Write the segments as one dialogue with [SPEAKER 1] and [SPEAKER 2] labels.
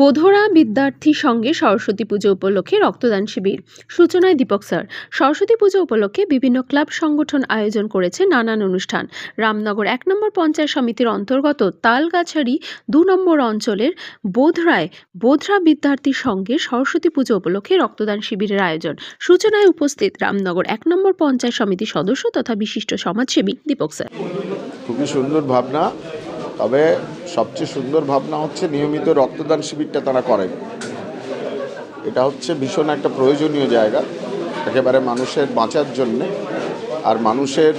[SPEAKER 1] বোধরা বিদ্যার্থী সঙ্গে সরস্বতী পুজো উপলক্ষে রক্তদান শিবির। সূচনায় দীপক স্যার, সরস্বতী পুজো উপলক্ষে বিভিন্ন ক্লাব সংগঠন আয়োজন করেছে নানান অনুষ্ঠান। রামনগর এক নম্বর পঞ্চায়েত সমিতির অন্তর্গত তালগাছারি দু নম্বর অঞ্চলের বোধরায় বোধরা বিদ্যার্থী সঙ্গে সরস্বতী পুজো উপলক্ষে রক্তদান শিবিরের আয়োজন। সূচনায় উপস্থিত রামনগর এক নম্বর পঞ্চায়েত সমিতির সদস্য তথা বিশিষ্ট সমাজসেবী দীপক স্যার।
[SPEAKER 2] খুবই সুন্দর ভাবনা। তবে সবচেয়ে সুন্দর ভাবনা হচ্ছে নিয়মিত রক্তদান শিবিরটা তারা করেন এটা হচ্ছে ভীষণ একটা প্রয়োজনীয় জায়গা, একেবারে মানুষের বাঁচার জন্যে। আর মানুষের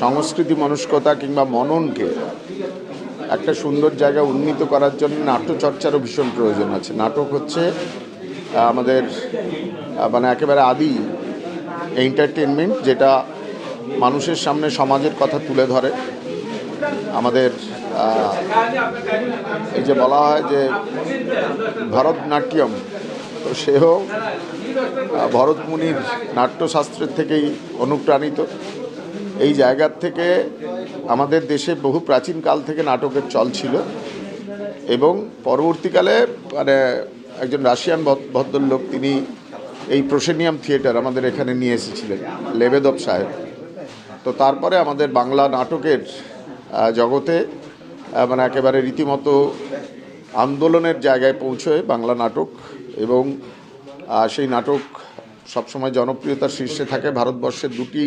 [SPEAKER 2] সংস্কৃতি মনস্কতা কিংবা মননকে একটা সুন্দর জায়গা উন্নীত করার জন্য নাট্যচর্চারও ভীষণ প্রয়োজন আছে। নাটক হচ্ছে আমাদের মানে একেবারে আদি এন্টারটেনমেন্ট যেটা মানুষের সামনে সমাজের কথা তুলে ধরে। আমাদের এই যে বলা হয় যে ভরতনাট্যম, তো সেও ভরতমুনির নাট্যশাস্ত্রের থেকেই অনুপ্রাণিত। এই জায়গার থেকে আমাদের দেশে বহু প্রাচীনকাল থেকে নাটকের চল ছিল এবং পরবর্তীকালে মানে একজন রাশিয়ান ভদ- ভদ্রলোক তিনি এই প্রসেনিয়াম থিয়েটার আমাদের এখানে নিয়ে এসেছিলেন, লেবেদব সাহেব। তো তারপরে আমাদের বাংলা নাটকের জগতে মানে একেবারে রীতিমতো আন্দোলনের জায়গায় পৌঁছয় বাংলা নাটক এবং সেই নাটক সবসময় জনপ্রিয়তার শীর্ষে থাকে ভারতবর্ষের দুটি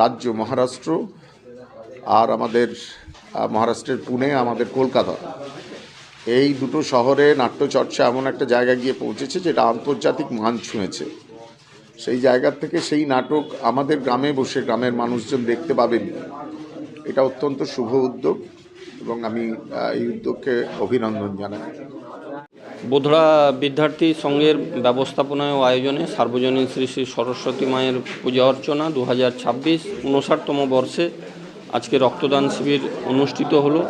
[SPEAKER 2] রাজ্য, মহারাষ্ট্র আর আমাদের মহারাষ্ট্রের পুনে, আমাদের কলকাতা। এই দুটো শহরে নাট্যচর্চা এমন একটা জায়গায় গিয়ে পৌঁছেছে যেটা আন্তর্জাতিক মান ছুঁয়েছে। সেই জায়গার থেকে সেই নাটক আমাদের গ্রামে বসে গ্রামের মানুষজন দেখতে পাবেন। এটা অত্যন্ত শুভ উদ্যোগ। এবং আমি এই উদ্যোগকে অভিনন্দন জানাই।
[SPEAKER 3] বোধড়া বিদ্যার্থী সংঘের ব্যবস্থাপনায় ও আয়োজনে সার্বজনীন শ্রী শ্রী সরস্বতী মায়ের পূজা অর্চনা দু হাজার ছাব্বিশ উনষাটতম বর্ষে আজকে রক্তদান শিবির অনুষ্ঠিত হলো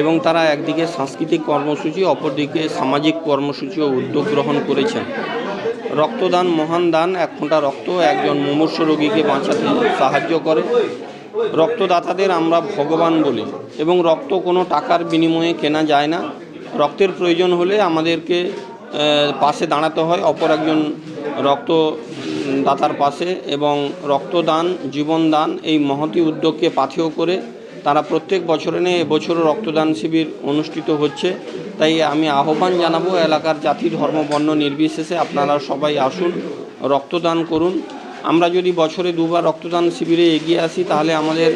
[SPEAKER 3] এবং তারা একদিকে সাংস্কৃতিক কর্মসূচি, অপরদিকে সামাজিক কর্মসূচি ও উদ্যোগ গ্রহণ করেছেন। রক্তদান মহান দান, এক ফোঁটা রক্ত, একজন মুমূর্ষ রোগীকে বাঁচাতে সাহায্য করে। রক্তদাতাদের আমরা ভগবান বলি এবং রক্ত কোনো টাকার বিনিময়ে কেনা যায় না। রক্তের প্রয়োজন হলে আমাদেরকে পাশে দাঁড়াতে হয়, অপর একজন রক্ত দাতার পাশে এবং রক্তদান, জীবনদান এই মহতি উদ্যোগকে পাথেয় করে তারা প্রত্যেক বছরে নেই এবছরও রক্তদান শিবির অনুষ্ঠিত হচ্ছে। তাই আমি আহ্বান জানাব এলাকার জাতি ধর্ম বর্ণ নির্বিশেষে আপনারা সবাই আসুন, রক্তদান করুন। আমরা যদি বছরে দুবার রক্তদান শিবিরে এগিয়ে আসি, তাহলে আমাদের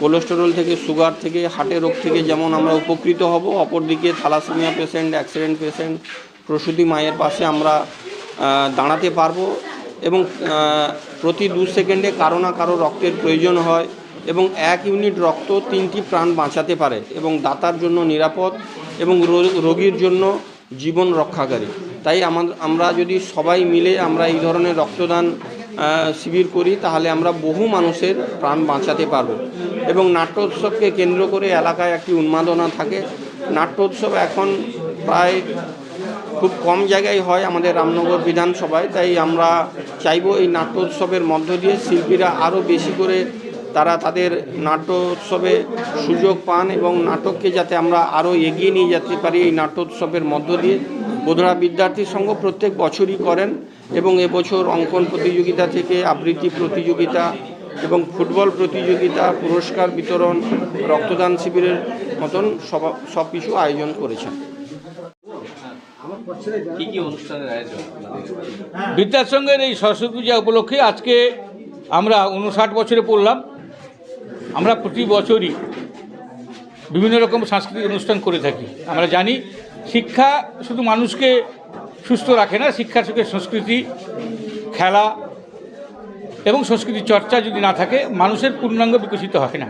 [SPEAKER 3] কোলেস্টেরল থেকে সুগার থেকে হার্টের রোগ থেকে যেমন আমরা উপকৃত হব, অপরদিকে থ্যালাসেমিয়া পেশেন্ট অ্যাক্সিডেন্ট পেশেন্ট প্রসূতি মায়ের পাশে আমরা দাঁড়াতে পারব এবং প্রতি দু সেকেন্ডে কারও না কারও রক্তের প্রয়োজন হয় এবং এক ইউনিট রক্ত তিনটি প্রাণ বাঁচাতে পারে এবং দাতার জন্য নিরাপদ এবং রোগীর জন্য জীবন রক্ষাকারী। তাই আমরা যদি সবাই মিলে আমরা এই ধরনের রক্তদান শিবির করি, তাহলে আমরা বহু মানুষের প্রাণ বাঁচাতে পারব। এবং নাট্যোৎসবকে কেন্দ্র করে এলাকায় একটি উন্মাদনা থাকে। নাট্যোৎসব এখন প্রায় খুব কম জায়গায় হয় আমাদের রামনগর বিধানসভায়, তাই আমরা চাইব এই নাট্যোৎসবের মধ্য দিয়ে শিল্পীরা আরও বেশি করে তারা তাদের নাট্যোৎসবে সুযোগ পান এবং নাটককে যাতে আমরা আরও এগিয়ে নিয়ে যেতে পারি এই নাট্যোৎসবের মধ্য দিয়ে। বোধরা বিদ্যার্থী সংঘ প্রত্যেক বছরই করেন এবং এবছর অঙ্কন প্রতিযোগিতা থেকে আবৃত্তি প্রতিযোগিতা এবং ফুটবল প্রতিযোগিতা পুরস্কার বিতরণ রক্তদান শিবিরের মতন সব সব কিছু আয়োজন করেছেন।
[SPEAKER 4] কি কি অনুষ্ঠানের আয়োজন?
[SPEAKER 5] বিদ্যাসংঘের এই সরস্বতী পূজা উপলক্ষে আজকে আমরা উনষাট বছরে পড়লাম। আমরা প্রতি বছরই বিভিন্ন রকম সাংস্কৃতিক অনুষ্ঠান করে থাকি। আমরা জানি শিক্ষা শুধু মানুষকে সুস্থ রাখে না শিক্ষার সঙ্গে সংস্কৃতি, খেলা এবং সংস্কৃতি চর্চা যদি না থাকে, মানুষের পূর্ণাঙ্গ বিকশিত হয় না।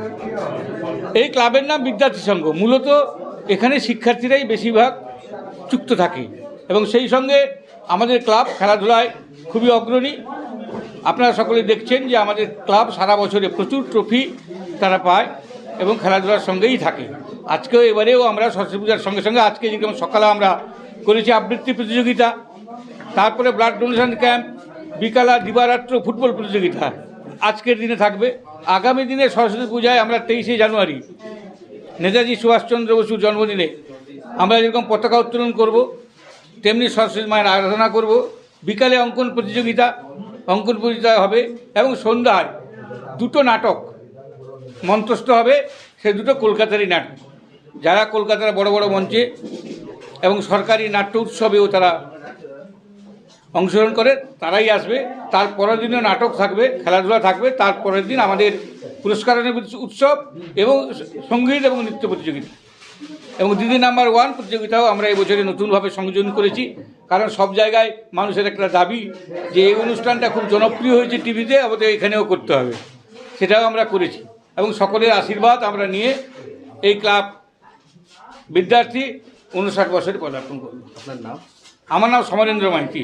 [SPEAKER 5] এই ক্লাবের নাম বিদ্যার্থী সংঘ। মূলত এখানে শিক্ষার্থীরাই বেশিরভাগ যুক্ত থাকে এবং সেই সঙ্গে আমাদের ক্লাব খেলাধুলায় খুবই অগ্রণী। আপনারা সকলে দেখছেন যে আমাদের ক্লাব সারা বছরে প্রচুর ট্রফি তারা পায়। এবং খেলাধুলার সঙ্গেই থাকে। আজকেও এবারেও আমরা সরস্বতী পূজার সঙ্গে সঙ্গে আজকে যেরকম সকালে আমরা করেছি আবৃত্তি প্রতিযোগিতা, তারপরে ব্লাড ডোনেশন ক্যাম্প বিকালা দিবারাত্র ফুটবল প্রতিযোগিতা আজকের দিনে থাকবে। আগামী দিনে সরস্বতী পূজায় আমরা তেইশে জানুয়ারি নেতাজি সুভাষচন্দ্র বসুর জন্মদিনে আমরা যেরকম পতাকা উত্তোলন করব, তেমনি সরস্বতী মায়ের আরাধনা করব। বিকালে অঙ্কন প্রতিযোগিতা অঙ্কন প্রতিযোগিতা হবে এবং সন্ধ্যায় দুটো নাটক মঞ্চস্থ হবে সে দুটো কলকাতারই নাটক। যারা কলকাতার বড় বড় মঞ্চে এবং সরকারি নাট্য উৎসবেও তারা অংশগ্রহণ করে, তারাই আসবে। তার পরের দিনও নাটক থাকবে, খেলাধুলা থাকবে। তার পরের দিন আমাদের পুরস্কার উৎসব এবং সংগীত এবং নৃত্য প্রতিযোগিতা। এবং দিদি নাম্বার ওয়ান প্রতিযোগিতাও আমরা এই বছরে নতুনভাবে সংযোজন করেছি। কারণ সব জায়গায় মানুষের একটা দাবি যে, এই অনুষ্ঠানটা খুব জনপ্রিয় হয়েছে টিভিতে, আমাদের এখানেও করতে হবে। সেটাও আমরা করেছি। এবং সকলের আশীর্বাদ আমরা নিয়ে এই ক্লাব বিদ্যার্থী উনষাট বছরে পদার্পণ করব।
[SPEAKER 4] আপনার নাম?
[SPEAKER 5] আমার নাম সমরেন্দ্র মাইতি।